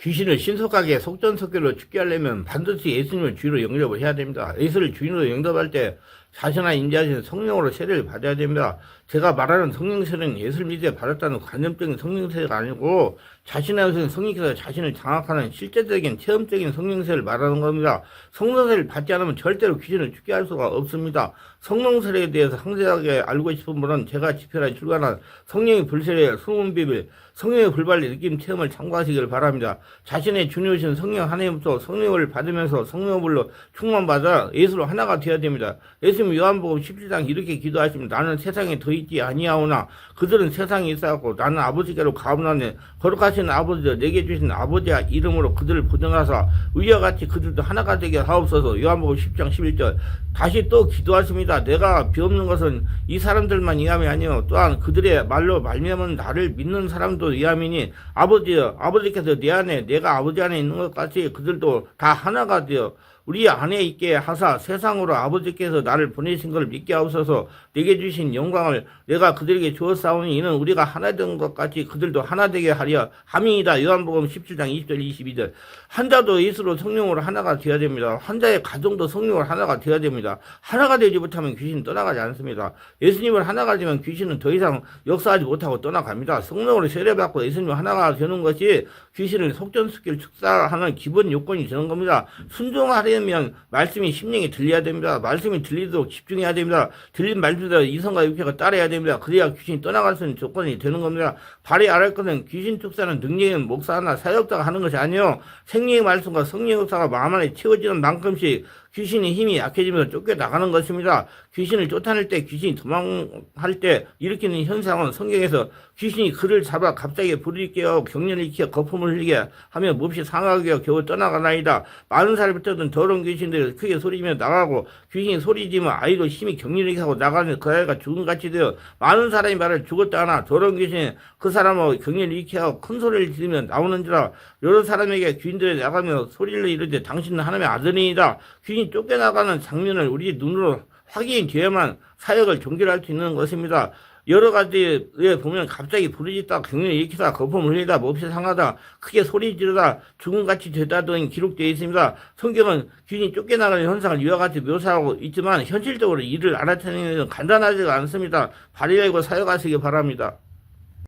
귀신을 신속하게 속전속결로 죽게 하려면 반드시 예수님을 주인으로 영접을 해야 됩니다. 예수를 주인으로 영접할 때 자신아 인자하신 성령으로 세례를 받아야 됩니다. 제가 말하는 성령 세례는 예수를 믿어 받았다는 관념적인 성령 세례가 아니고 자신의 것은 성령께서 자신을 장악하는 실제적인 체험적인 성령 세례를 말하는 겁니다. 성령 세례를 받지 않으면 절대로 귀신을 죽게 할 수가 없습니다. 성령 세례에 대해서 상세하게 알고 싶은 분은 제가 집회에 출간한 성령의 불세례 숨은 비밀 성령의 불발의 느낌 체험을 참고하시길 바랍니다. 자신의 주님이신 성령 하나님부터 성령을 받으면서 성령불로 충만받아 예수로 하나가 되어야 됩니다. 예수 님 요한복음 17장 이렇게 기도하십니다. 나는 세상에 더 있지 아니하오나 그들은 세상에 있어갖고 나는 아버지께로 가오나니 거룩하신 아버지여 내게 주신 아버지의 이름으로 그들을 보존하사 위와 같이 그들도 하나가 되게 하옵소서 요한복음 10장 11절 다시 또 기도하십니다. 내가 비없는 것은 이 사람들만 이함이 아니요. 또한 그들의 말로 말미암은 나를 믿는 사람도 이함이니 아버지여 아버지께서 내 안에 내가 아버지 안에 있는 것 같이 그들도 다 하나가 되어 우리 안에 있게 하사 세상으로 아버지께서 나를 보내신 것을 믿게 하옵소서. 내게 주신 영광을 내가 그들에게 주었사오니 이는 우리가 하나 된 것 같이 그들도 하나 되게 하려 함이이다. 요한복음 17장 20절 22절. 한자도 예수로 성령으로 하나가 되어야 됩니다. 한자의 가정도 성령으로 하나가 되어야 됩니다 하나가 되지 못하면 귀신은 떠나가지 않습니다. 예수님을 하나가 되면 귀신은 더 이상 역사하지 못하고 떠나갑니다. 성령으로 세례받고 예수님 하나가 되는 것이 귀신을 속전속결 축사하는 기본 요건이 되는 겁니다. 순종하려면 말씀이 심령에 들려야 됩니다. 말씀이 들리도록 집중해야 됩니다. 들린 말씀대로 이성과 육체가 따라야 됩니다. 그래야 귀신이 떠나갈 수 있는 조건이 되는 겁니다. 발이 알할 것은 귀신 축사는 능력인 목사나 사역자가 하는 것이 아니요. 생명의 말씀과 성령의 역사가 마음 안에 채워지는 만큼씩 귀신의 힘이 약해지면서 쫓겨나가는 것입니다. 귀신을 쫓아낼 때, 귀신이 도망할 때 일으키는 현상은 성경에서 귀신이 그를 잡아 갑자기 불을 깨어 경련을 일으켜 거품을 흘리게 하며 몹시 상하게 겨우 떠나가나이다. 많은 떠든 더러운 귀신들이 크게 소리지며 나가고 귀신이 소리지며 아이로 힘이 경련을 일으키고 나가는 그 아이가 죽음같이 되어 많은 사람이 말을 죽었다 하나 더러운 귀신이 그 사람을 경련을 일으켜 큰 소리를 지르며 나오는지라 여러 사람에게 귀인들이 나가며 소리를 이르되 당신은 하나님의 아들이다. 귀신이 쫓겨나가는 장면을 우리 눈으로 확인이 되어야만 사역을 종결할 수 있는 것입니다. 여러 가지에 보면 갑자기 부르짖다 경련을 일으키다 거품을 흘리다 몹시 상하다 크게 소리 지르다 죽음같이 되다 등 기록되어 있습니다. 성경은 귀인이 쫓겨나가는 현상을 이와 같이 묘사하고 있지만 현실적으로 이를 알아채는 것은 간단하지가 않습니다. 발휘하고 사역하시기 바랍니다.